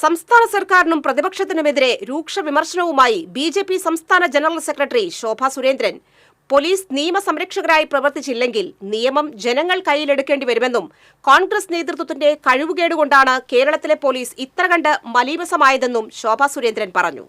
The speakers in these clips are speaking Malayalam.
സംസ്ഥാന സർക്കാരിനും പ്രതിപക്ഷത്തിനുമെതിരെ രൂക്ഷ വിമർശനവുമായി ബി ജെ പി സംസ്ഥാന general secretary Shobha Surendran. Police നിയമ സംരക്ഷകരായി പ്രവർത്തിച്ചില്ലെങ്കിൽ നിയമം ജനങ്ങൾ കയ്യിലെടുക്കേണ്ടി വരുമെന്നും കോൺഗ്രസ് നേതൃത്വത്തിന്റെ കഴിവുകേടുകൊണ്ടാണ് കേരളത്തിലെ പോലീസ് ഇത്ര കണ്ട് മലീമസമായതെന്നും ശോഭ സുരേന്ദ്രൻ പറഞ്ഞു.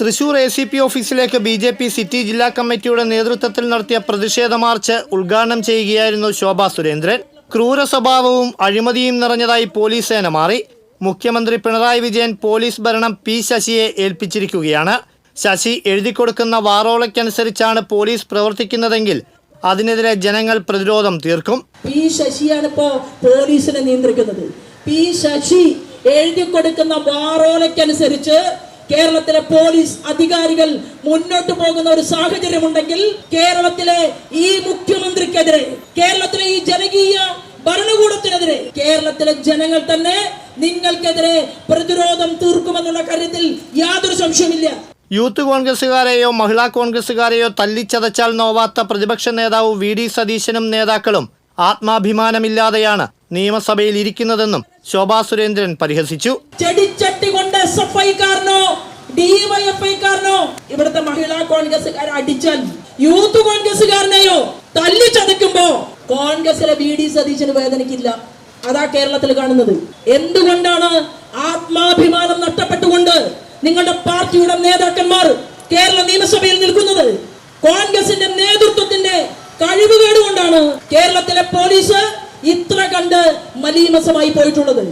തൃശൂർ എ സി പി ഓഫീസിലേക്ക് ബി ജെ പി സിറ്റി ജില്ലാ കമ്മിറ്റിയുടെ നേതൃത്വത്തിൽ നടത്തിയ പ്രതിഷേധ മാർച്ച് ഉദ്ഘാടനം ചെയ്യുകയായിരുന്നു ശോഭ സുരേന്ദ്രൻ. ക്രൂര സ്വഭാവവും അഴിമതിയും നിറഞ്ഞതായി പോലീസ് സേന മാറി. മുഖ്യമന്ത്രി പിണറായി വിജയൻ പോലീസ് ഭരണം പി ശശിയെ ഏൽപ്പിച്ചിരിക്കുകയാണ്. ശശി എഴുതിക്കൊടുക്കുന്ന വാറോളയ്ക്കനുസരിച്ചാണ് പോലീസ് പ്രവർത്തിക്കുന്നതെങ്കിൽ അതിനെതിരെ ജനങ്ങൾ പ്രതിരോധം തീർക്കും. പി ശശിയാണ് ഇപ്പോ പോലീസിനെ നിയന്ത്രിക്കുന്നത്. പി ശശി എഴുതി കൊടുക്കുന്ന വാറോലയ്ക്കനുസരിച്ച് കേരളത്തിലെ പോലീസ് അധികാരികൾ മുന്നോട്ട് പോകുന്ന ഒരു സാഹചര്യം ഉണ്ടെങ്കിൽ കേരളത്തിലെ ഈ മുഖ്യമന്ത്രിക്കെതിരെ കേരളത്തിലെ ഈ കേരളത്തിലെ ജനങ്ങൾ തന്നെ നിങ്ങൾക്കെതിരെ പ്രതിരോധം തീർക്കുമെന്നുള്ള കാര്യത്തിൽ യാതൊരു സംശയമില്ല യൂത്ത് കോൺഗ്രസുകാരെയോ മഹിളാ കോൺഗ്രസുകാരെയോ തല്ലിച്ചതച്ചാൽ നോവാത്ത പ്രതിപക്ഷ നേതാവ് വി ഡി സതീശനും നേതാക്കളും ആത്മാഭിമാനമില്ലാതെയാണ് നിയമസഭയിൽ ഇരിക്കുന്നതെന്നും ശോഭാ സുരേന്ദ്രൻ പരിഹസിച്ചു. ചെടിച്ചട്ടി കൊണ്ട് എസ് എഫ് ഐക്കാരനോ ഡിവൈഎഫ്ഐക്കാരനോ ഇവിടുത്തെ മഹിളാ കോൺഗ്രസുകാരെ അടിച്ചാൽ യൂത്ത് കോൺഗ്രസുകാരനെയോ തല്ലി ചതയ്ക്കുമ്പോ കോൺഗ്രസിലെ ബി ഡി സതീശന് വേദനയ്ക്കില്ല. അതാ കേരളത്തിൽ കാണുന്നത്. എന്തുകൊണ്ടാണ് ആത്മാഭിമാനം നഷ്ടപ്പെട്ടുകൊണ്ട് നിങ്ങളുടെ പാർട്ടിയുടെ നേതാക്കന്മാർ കേരള നിയമസഭയിൽ നിൽക്കുന്നത്? കോൺഗ്രസിന്റെ നേതൃത്വത്തിന്റെ കഴിവുകേട് കൊണ്ടാണ് കേരളത്തിലെ പോലീസ് ഇത്ര കണ്ട് മലീമസമായി പോയിട്ടുള്ളത്.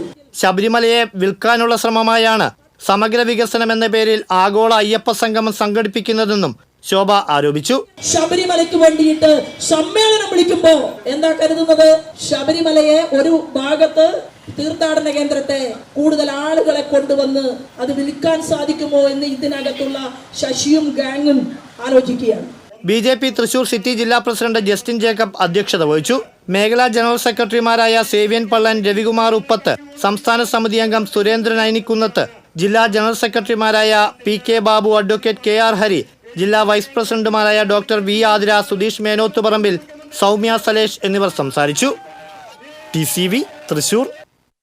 ശബരിമലയെ വിൽക്കാനുള്ള ശ്രമമായാണ് സമഗ്ര വികസനം എന്ന പേരിൽ ആഗോള അയ്യപ്പ സംഗമം സംഘടിപ്പിക്കുന്നതെന്നും ശോഭ ആരോപിച്ചു. ശബരിമലയ്ക്ക് വേണ്ടിയിട്ട് സമ്മേളനം വിളിക്കുമ്പോ എന്താ കരുതുന്നത്? ശബരിമലയെ ഒരു ഭാഗത്ത് തീർത്ഥാടന കേന്ദ്രത്തെ കൂടുതൽ ആളുകളെ കൊണ്ടുവന്ന് അത് വിൽക്കാൻ സാധിക്കുമോ എന്ന് ഇതിനകത്തുള്ള ശശിയും ഗാങ്ങും ആലോചിക്കുകയാണ്. B J P Thrissur city ജില്ലാ പ്രസിഡന്റ് ജസ്റ്റിൻ ജേക്കബ് അധ്യക്ഷത വഹിച്ചു. മേഖലാ ജനറൽ സെക്രട്ടറിമാരായ സേവ്യൻ പള്ളൻ രവികുമാർ ഉപ്പത്ത് സംസ്ഥാന സമിതി അംഗം സുരേന്ദ്രൻ അയനിക്കുന്നത്ത് ജില്ലാ ജനറൽ സെക്രട്ടറിമാരായ P K Babu advocate K R Hari ജില്ലാ വൈസ് പ്രസിഡന്റുമാരായ ഡോക്ടർ വി ആതിര സുധീഷ് മേനോത്തുപറമ്പിൽ സൗമ്യ സലേഷ് എന്നിവർ സംസാരിച്ചു. T C V Thrissur